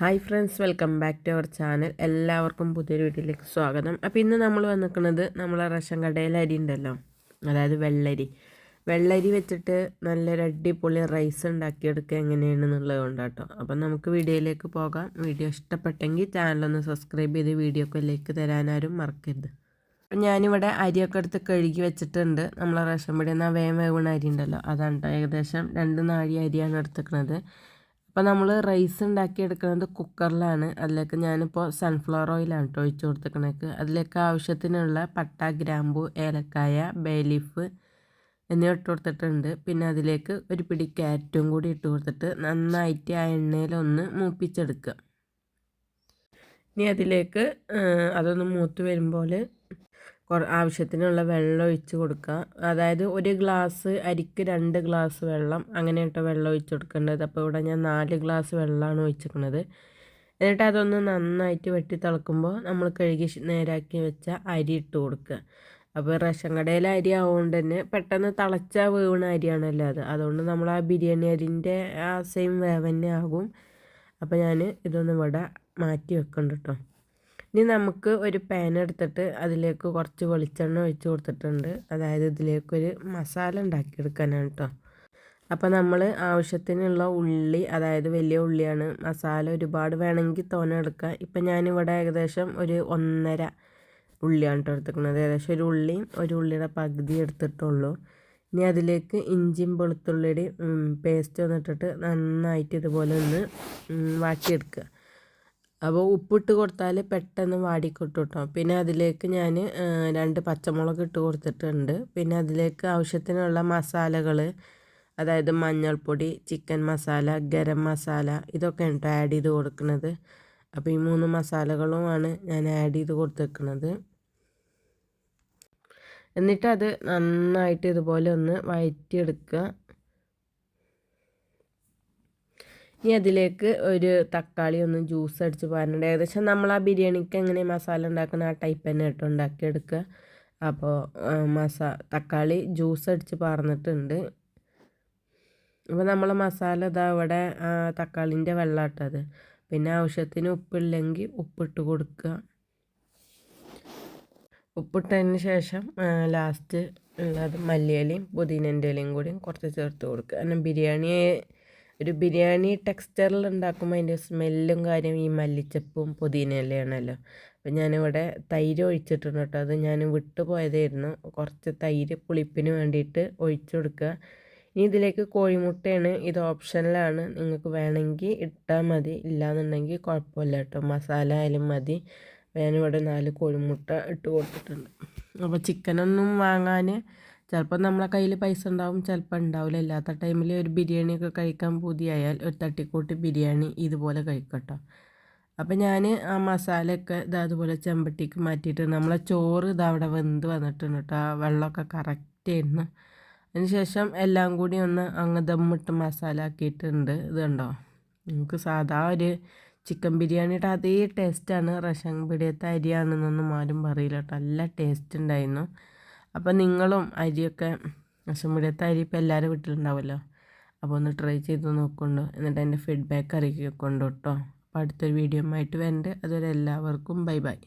Hi friends welcome back to our channel എല്ലാവർക്കും പുതിയൊരു വീട്ടിലേക്ക് സ്വാഗതം. അപ്പോൾ ഇന്ന് നമ്മൾ വന്നിരിക്കുന്നത് നമ്മളെ റേഷൻ കടയിൽ അരി ഉണ്ടല്ലോ. അതായത് വെള്ളരി. വെള്ളരി വെച്ചിട്ട് നല്ലൊരു അടിപൊളി റൈസ് ഉണ്ടാക്കിയെടുക്കുക എങ്ങനെയാണെന്നുള്ളത് കൊണ്ടാട്ടോ. അപ്പം നമുക്ക് വീഡിയോയിലേക്ക് പോകാം. വീഡിയോ ഇഷ്ടപ്പെട്ടെങ്കിൽ ചാനലൊന്ന് സബ്സ്ക്രൈബ് ചെയ്ത് വീഡിയോക്ക് ലൈക്ക് തരാനാരും മറക്കരുത്. അപ്പം ഞാനിവിടെ അരിയൊക്കെ എടുത്ത് കഴുകി വെച്ചിട്ടുണ്ട്. നമ്മളെ റേഷൻ പിടിയിൽ നിന്ന് വേഗം വേവണ അരി ഉണ്ടല്ലോ. അതാണ് ഏകദേശം രണ്ട് നാഴി അരിയാണ് എടുത്തിരിക്കുന്നത്. അപ്പോൾ നമ്മൾ റൈസ് ഉണ്ടാക്കി എടുക്കുന്നത് കുക്കറിലാണ് അതിലേക്ക് ഞാനിപ്പോൾ സൺഫ്ലവർ ഓയിലാണ് കേട്ടോ ഒഴിച്ച് കൊടുത്തിരിക്കണേക്ക് അതിലേക്ക് ആവശ്യത്തിനുള്ള പട്ട ഗ്രാമ്പു ഏലക്കായ ബേലീഫ് എന്നിവ ഇട്ട് കൊടുത്തിട്ടുണ്ട്. പിന്നെ അതിലേക്ക് ഒരു പിടി ക്യാരറ്റും കൂടി ഇട്ട് കൊടുത്തിട്ട് നന്നായിട്ട് ആ എണ്ണയിലൊന്ന് മൂപ്പിച്ചെടുക്കുക. ഇനി അതിലേക്ക് അതൊന്ന് മൂത്ത് വരുമ്പോൾ ആവശ്യത്തിനുള്ള വെള്ളം ഒഴിച്ച് കൊടുക്കുക. അതായത് ഒരു ഗ്ലാസ് അരിക്ക് രണ്ട് ഗ്ലാസ് വെള്ളം അങ്ങനെ വെള്ളം ഒഴിച്ച് കൊടുക്കേണ്ടത്. അപ്പോൾ ഇവിടെ ഞാൻ നാല് ഗ്ലാസ് വെള്ളമാണ് ഒഴിച്ചിരിക്കുന്നത്. എന്നിട്ട് അതൊന്ന് നന്നായിട്ട് വെട്ടി തിളക്കുമ്പോൾ നമ്മൾ കഴുകി നേരാക്കി വെച്ച അരി ഇട്ട് കൊടുക്കുക. അപ്പോൾ റേഷൻ കടയിലെ അരി ആവുകൊണ്ട് തന്നെ പെട്ടെന്ന് തിളച്ച വേവണ അരിയാണല്ലോ അത്. അതുകൊണ്ട് നമ്മൾ ആ ബിരിയാണി അരിന്റെ ആ സെയിം വേവന്നെ ആകും. അപ്പോൾ ഞാൻ ഇതൊന്ന് ഇവിടെ മാറ്റി വെക്കണ്ട കേട്ടോ. ഇനി നമുക്ക് ഒരു പാൻ എടുത്തിട്ട് അതിലേക്ക് കുറച്ച് വെളിച്ചെണ്ണ ഒഴിച്ച് കൊടുത്തിട്ടുണ്ട്. അതായത് ഇതിലേക്കൊരു മസാല ഉണ്ടാക്കിയെടുക്കാനാണ് കേട്ടോ അപ്പോൾ നമ്മൾ ആവശ്യത്തിനുള്ള ഉള്ളി അതായത് വലിയ ഉള്ളിയാണ് മസാല ഒരുപാട് വേണമെങ്കിൽ തോനെ എടുക്കുക ഇപ്പം ഞാനിവിടെ ഏകദേശം ഒരു ഒന്നര ഉള്ളിയാണ് കേട്ടോ എടുത്തിരിക്കുന്നത്. ഏകദേശം ഒരു ഉള്ളിയും ഒരു ഉള്ളിയുടെ പകുതി എടുത്തിട്ടുള്ളൂ. ഇനി അതിലേക്ക് ഇഞ്ചിയും വെളുത്തുള്ളിയുടെയും പേസ്റ്റ് വന്നിട്ടിട്ട് നന്നായിട്ട് ഇതുപോലെ ഒന്ന് വാട്ടിയെടുക്കുക. അപ്പോൾ ഉപ്പിട്ട് കൊടുത്താൽ പെട്ടെന്ന് വാടിക്കിട്ടും കേട്ടോ പിന്നെ അതിലേക്ക് ഞാൻ രണ്ട് പച്ചമുളക് ഇട്ട് കൊടുത്തിട്ടുണ്ട്. പിന്നെ അതിലേക്ക് ആവശ്യത്തിനുള്ള മസാലകൾ അതായത് മഞ്ഞൾപ്പൊടി ചിക്കൻ മസാല ഗരം മസാല ഇതൊക്കെ കേട്ടോ ആഡ് ചെയ്ത് കൊടുക്കുന്നത് അപ്പോൾ ഈ മൂന്ന് മസാലകളുമാണ് ഞാൻ ആഡ് ചെയ്ത് കൊടുത്തേക്കുന്നത് എന്നിട്ട് അത് നന്നായിട്ട് ഇതുപോലെ ഒന്ന് വഴറ്റിയെടുക്കുക ഇനി അതിലേക്ക് ഒരു തക്കാളി ഒന്ന് ജ്യൂസ് അടിച്ച് പാരുന്നുണ്ട് ഏകദേശം നമ്മൾ ആ ബിരിയാണിക്ക് എങ്ങനെ മസാല ഉണ്ടാക്കുന്ന ആ ടൈപ്പ് തന്നെ കേട്ടോ ഉണ്ടാക്കിയെടുക്കുക. അപ്പോൾ മസാ തക്കാളി ജ്യൂസ് അടിച്ച് പാർന്നിട്ടുണ്ട്. അപ്പോൾ നമ്മൾ മസാല ഇതാ ഇവിടെ തക്കാളിന്റെ വെള്ളമാട്ടത് പിന്നെ ആവശ്യത്തിന് ഉപ്പില്ലെങ്കിൽ ഉപ്പിട്ട് കൊടുക്കുക. ഉപ്പിട്ടതിന് ശേഷം ലാസ്റ്റ് ഉള്ളത് മല്ലിയിലയും പുതിനന്റെ ഇലയും കൂടി കുറച്ച് ചേർത്ത് കൊടുക്കുക. കാരണം ബിരിയാണി ഒരു ബിരിയാണി ടെക്സ്ചറിൽ ഉണ്ടാക്കുമ്പോൾ അതിന്റെ സ്മെല്ലും കാര്യം ഈ മല്ലിച്ചപ്പും പുതിനയിലയാണല്ലോ അപ്പം ഞാനിവിടെ തൈര് ഒഴിച്ചിട്ടുണ്ട് കേട്ടോ. അത് ഞാൻ വിട്ടു പോയതായിരുന്നു. കുറച്ച് തൈര് പുളിപ്പിന് വേണ്ടിയിട്ട് ഒഴിച്ചു കൊടുക്കുക. ഇനി ഇതിലേക്ക് കോഴിമുട്ടയാണ്. ഇത് ഓപ്ഷനിലാണ്. നിങ്ങൾക്ക് വേണമെങ്കിൽ ഇട്ടാൽ മതി. ഇല്ലയെന്നുണ്ടെങ്കിൽ കുഴപ്പമില്ല കേട്ടോ. മസാല ആയാലും മതി. ഞാനിവിടെ നാല് കോഴിമുട്ട ഇട്ട് കൊടുത്തിട്ടുണ്ട്. അപ്പോൾ ചിക്കനൊന്നും വാങ്ങാൻ ചിലപ്പോൾ നമ്മളെ കയ്യിൽ പൈസ ഉണ്ടാവും ചിലപ്പോൾ ഉണ്ടാവില്ല ഇല്ലാത്ത ടൈമിൽ ഒരു ബിരിയാണിയൊക്കെ കഴിക്കാൻ പൂതിയായാൽ ഒരു തട്ടിക്കൂട്ടി ബിരിയാണി ഇതുപോലെ കഴിക്കട്ടോ. അപ്പോൾ ഞാൻ ആ മസാലയൊക്കെ ഇതാ അതുപോലെ ചെമ്പട്ടിക്ക് മാറ്റിയിട്ട് നമ്മളെ ചോറ് ഇതാ അവിടെ വെന്ത് വന്നിട്ടുണ്ട് കേട്ടോ ആ വെള്ളമൊക്കെ കറക്റ്റ് ആയിരുന്നു. അതിനുശേഷം എല്ലാം കൂടി ഒന്ന് അങ്ങ് ദമ്മിട്ട് മസാല ആക്കിയിട്ടുണ്ട്. ഇതുണ്ടോ നമുക്ക് സാധാ ഒരു ചിക്കൻ ബിരിയാണിയുടെ അതേ ടേസ്റ്റാണ് റഷൻ പിടിയത്തെ അരിയാണെന്നൊന്നും ആരും പറയില്ല കേട്ടോ നല്ല ടേസ്റ്റ് ഉണ്ടായിരുന്നു. അപ്പോൾ നിങ്ങളും അരിയൊക്കെ റേഷൻ പിടിയത്തെ അരി ഇപ്പോൾ എല്ലാവരും വീട്ടിലുണ്ടാവുമല്ലോ. അപ്പോൾ ഒന്ന് ട്രൈ ചെയ്ത് നോക്കുന്നുണ്ടോ എന്നിട്ട് എന്റെ ഫീഡ്ബാക്ക് അറിയിക്കൊണ്ടു കേട്ടോ അപ്പോൾ അടുത്തൊരു വീഡിയോ ആയിട്ട് വരണ്ട്. അതുവരെ എല്ലാവർക്കും ബൈ ബൈ